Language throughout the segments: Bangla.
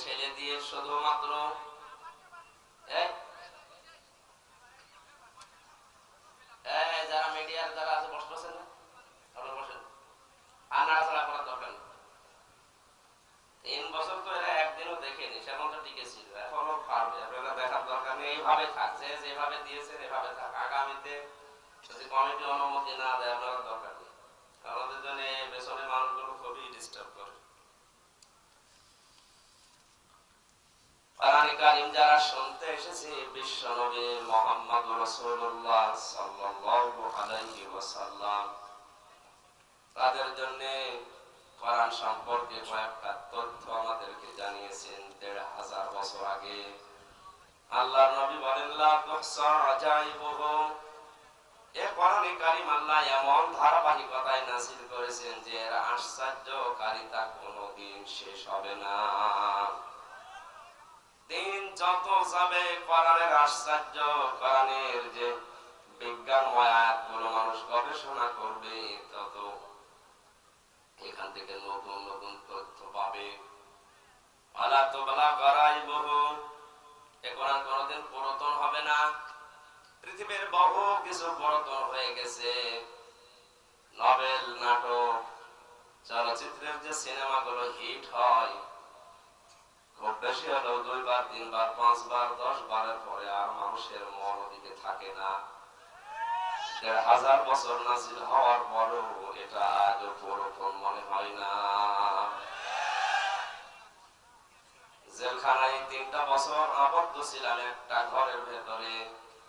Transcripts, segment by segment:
ঠেলে দিয়ে শুধুমাত্র তিন বছর তো একদিনও টিকে ছিল। পারবে। দেখার দরকার নেই থাকছে এভাবে থাক। কমিটি অনুমতি না দেয় আপনারা দরকার নেই। আমাদের জন্য পেছনে মানুষগুলো খুবই ডিস্টার্ব করে। কোরআনে কারীম যারা শুনতে এসেছে বিশ্ব নবী মোহাম্মদ রাসূলুল্লাহ সাল্লাল্লাহু আলাইহি ওয়াসাল্লাম, তাদের জন্য কোরআন সম্পর্কে কয়েকটা তথ্য আমাদেরকে জানিয়েছেন দেড় হাজার বছর আগে। আল্লাহ নবী বলেন, লা তুহসা আজাইবুহু। এ কোরআনে কারীম আল্লাহ এমন ধারাবাহিকতায় নাযিল করেছেন যে এর আশ্চর্যকারিতা কোনোদিন শেষ হবে না। দিন যত যাবে কোরআনের আশ্চর্য, কোরআনের যে বিজ্ঞানময় আয়াতগুলো মানুষ গবেষণা করবে, তত এখান থেকে নতুন নতুন তথ্য পাবে। আলা তো বলা করাই বহু। এ কোরআন কোনোদিন পুরাতন হবে না। পৃথিবীর বহু কিছু পুরাতন হয়ে গেছে। নভেল, নাটক, চলচ্চিত্রের যে সিনেমাগুলো হিট হয় খুব বেশি হলেও দুইবার, তিনবার, পাঁচবার দশ বারের পরে আর মানুষের মন ওদিকে থাকে না। দেড় হাজার বছর নাজিল হওয়ার পরেও এটা মনে হয় না। জেলখানায় তিনটা বছর আবদ্ধ ছিলাম একটা ঘরের ভেতরে।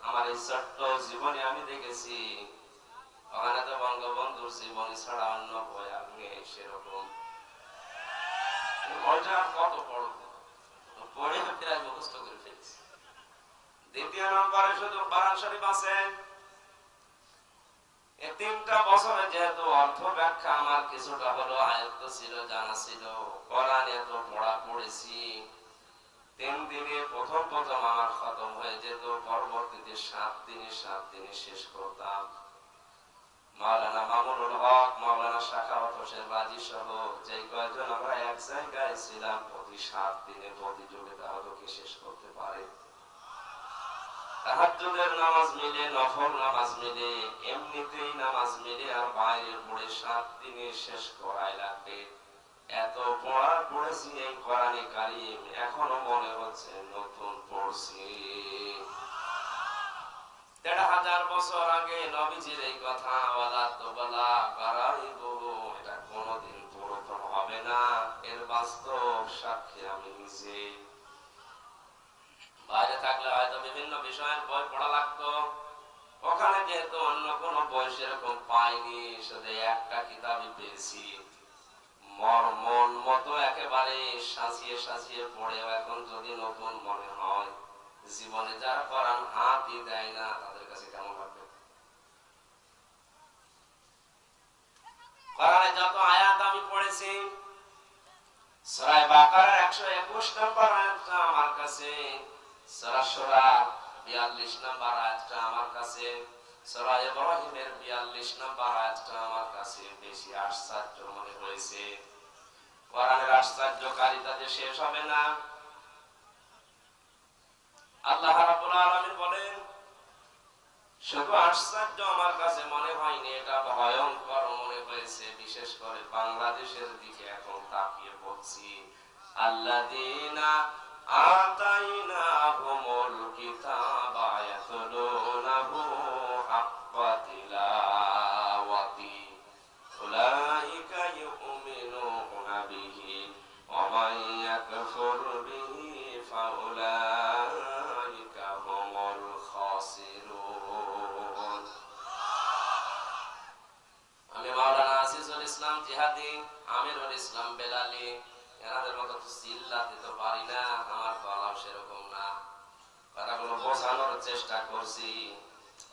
আমার এই ছোট্ট জীবনে আমি দেখেছি, ওখানে তো বঙ্গবন্ধুর জীবনী ছাড়া অন্য বই নেই সেরকম। কত পড়ব তিনটা বছরে যেহেতু অর্থ ব্যাখ্যা, আমার কিছুটা আয়ত্ত ছিল, জানা ছিল। কোরআন এত পড়া পড়েছি। তিন দিনে প্রথম প্রথম আমার খতম হয়ে যেত, পরবর্তীতে সাত দিনে সাত দিনে শেষ করতাম। মাওলানা মামুনুল হক, মাওলানা শাখাওয়াত হোসেন রাজি সহ যে কয়েকজন আমরা এক জায়গায় ছিলাম, প্রতি সাত দিনে প্রতিযোগিতা হলো শেষ করতে পারে? তাহাজ্জুদের নামাজ মিলে, নফল নামাজ মিলে, এমনিতেই নামাজ মিলে আর বাইরে পড়ে সাত দিনে শেষ করাই লাগবে। এত পড়া পড়েছি এই কোরআনে কারিম, এখনও মনে হচ্ছে নতুন পড়ছি। দেড় হাজার বছর আগে নবীজির এই কথা ওয়ালা তো বলা কারাইব এটা কোনোদিন পুরাতন হবে না। এর বাস্তব সাক্ষী আমি নিজে। বাইরে থাকলে হয়তো বিভিন্ন বিষয়ের বই পড়া লাগতো। ওখানে যেহেতু অন্য কোনো বই সেরকম পাইনি, শুধু একটা কিতাবই পেয়েছি। মর মন মতো একেবারে সাজিয়ে সাজিয়ে পড়েও এখন যদি নতুন মনে হয়, জীবনে যারা করান হাতই দেয় না কাছে কেমন লাগবে? কোরআনে যত আয়াত আমি পড়েছি, সূরা বাকারার 121 নম্বর আয়াতটা আমার কাছে, সূরা সূরা 42 নম্বর আয়াতটা আমার কাছে, সূরা ইব্রাহিমের 42 নম্বর আয়াতটা আমার কাছে বেশি আশ্চর্য মনে হয়েছে। কোরআনের আশ্চর্যকারিতা যে শেষ হবে না। আল্লাহ শুধু আশ্চর্য আমার কাছে মনে হয়নি, এটা ভয়ঙ্কর মনে হয়েছে, বিশেষ করে বাংলাদেশের দিকে এখন তাকিয়ে পড়ছি আতাইনা হোমল কিতাব ইয়াতলুনাহু এনাদের মতো চিল্লাতে তো পারি না, আমার গলাও সেরকম না। কথাগুলো বোঝানোর চেষ্টা করছি।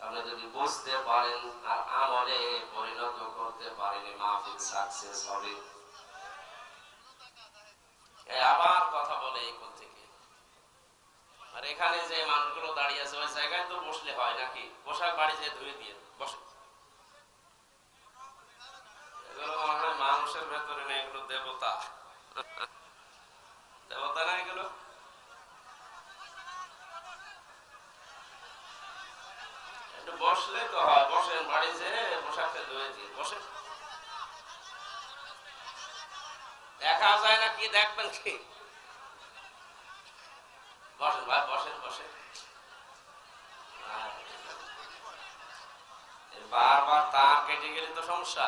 আপনি যদি বুঝতে পারেন আর আমলে পরিণত করতে পারেন, মাহফিল সাকসেস হবে। আবার কথা বলে এই কোন থেকে। আর এখানে যে মানুষগুলো দাঁড়িয়ে আছে, ওই জায়গায় তো বসলে হয় নাকি? পোশাক বাড়ি যেয়ে ধুয়ে দিয়ে, বসে। মনে হয় মানুষের ভেতরে নেই এগুলো দেবতা। বসে দেখা যায় না কি দেখবেন কি? বসেন ভাই, বসেন বসেন। বারবার তার কেটে গেলে তো সমস্যা।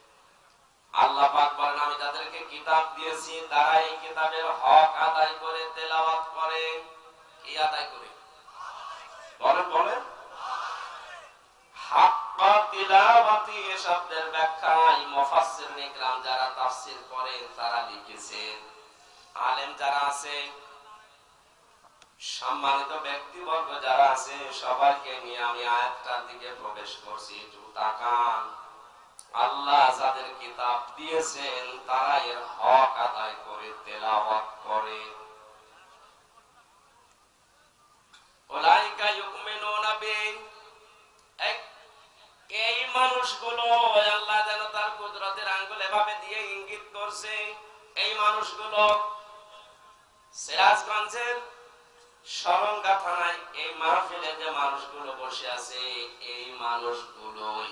আল্লাহ পাক বলেন, আমি তাদেরকে কিতাব দিয়েছি তারা এই কিতাবের হক আদায় করে, তেলাওয়াত করে। কি আদায় করে? বলেন বলেন। যারা তাফসীর লিখেছেন। আলেম যারা আছেন সম্মানিত ব্যক্তিবর্গ যারা আছে, সবাইকে নিয়ে আমি আয়াতটার দিকে প্রবেশ করছি, একটু তাকান। আল্লাহ কিতাব দিয়েছেন তারা এর হক আদায় করে, তেলাওয়াত করে। বি এই মানুষগুলো আল্লাহ যেন তার কুদরতের আঙ্গুল এভাবে দিয়ে ইঙ্গিত করছে, এই মানুষগুলো সিরাজগঞ্জের সরঙ্গা থানায় এই মাহফিলে যে মানুষগুলো বসে আছে, এই মানুষগুলোই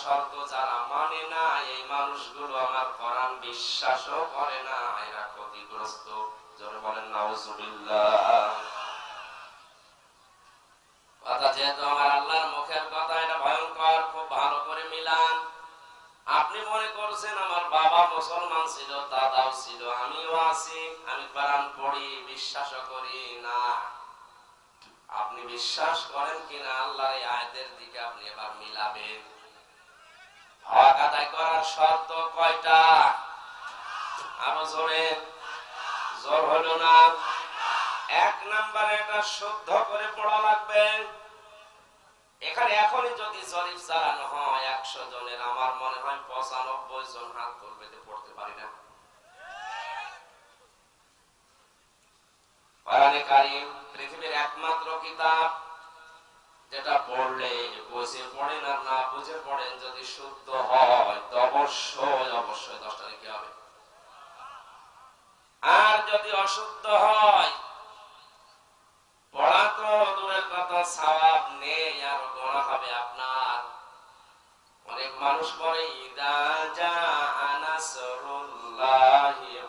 শর্ত যারা মানে না, এই মানুষগুলো আমার কোরআন বিশ্বাসও করে না, এরা ক্ষতিগ্রস্ত। জোরে বলেন, নাউজুবিল্লাহ। কথা যেহেতু আমার আল্লাহর মুখের কথা, এটা ভয়ঙ্কর, খুব ভালো করে মিলান। আপনি মনে করছেন আমার বাবা মুসলমান ছিল, দাদাও ছিল, আমিও আছি, আমি কোরআন পড়ি, বিশ্বাসও করি না। আপনি বিশ্বাস করেন কিনা, আল্লাহর এই আয়াতের দিকে আপনি এবার মিলাবেন। হক আদায় করার শর্ত কয়টা? আরও জোরে হলো না? এক নাম্বারে এটা শুদ্ধ করে পড়া লাগবে। এখানে এখনই যদি জরিপ চালানো হয়, একশো জনের, আমার মনে হয় পঁচানব্বই জন হাত যে পড়তে পারি না। পৃথিবীর একমাত্র কিতাব। যেটা পড়লে বুঝে পড়েন আর না বুঝে পড়েন, যদি শুদ্ধ হয়, তো অবশ্যই অবশ্যই দশটা লিখে হবে। আর যদি অশুদ্ধ হয়, পড়া তো দূরের কথা সওয়াব নেই আর হবে আপনার। অনেক মানুষ পড়ে ইদা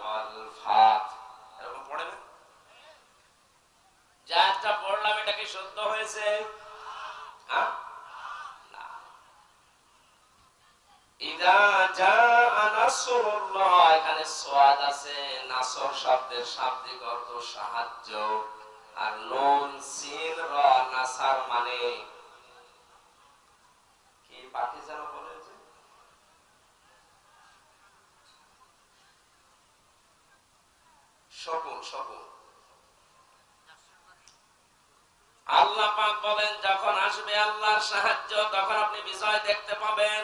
ওয়াল ফাত। এরকম পড়ে না? যা একটা পড়লাম, এটা কি সত্য হয়েছে হ্যাঁ? না। ইদা জা এখানে সোয়াদ আছে, নাসর শব্দের শাব্দিক অর্থ সাহায্য। আর নুন, সিন, র, নাসার মানে কি পাখি যেন আল্লাহ পাক বলেন, যখন আসবে আল্লাহর সাহায্য, তখন আপনি বিজয় দেখতে পাবেন।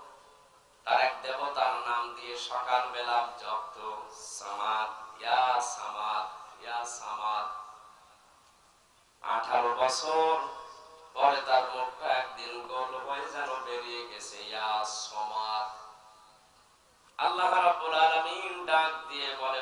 তার এক দেবতার নাম দিয়ে সকাল বেলা জপ্ত, সামাদ, ইয়া সামাদ ইয়া সামাদ। আঠারো বছর পরে তার মুখটা একদিন গোল হয়ে যেন বেরিয়ে গেছে, ইয়া সমাদ। আল্লাহ রাব্বুল আলামিন ডাক দিয়ে বলে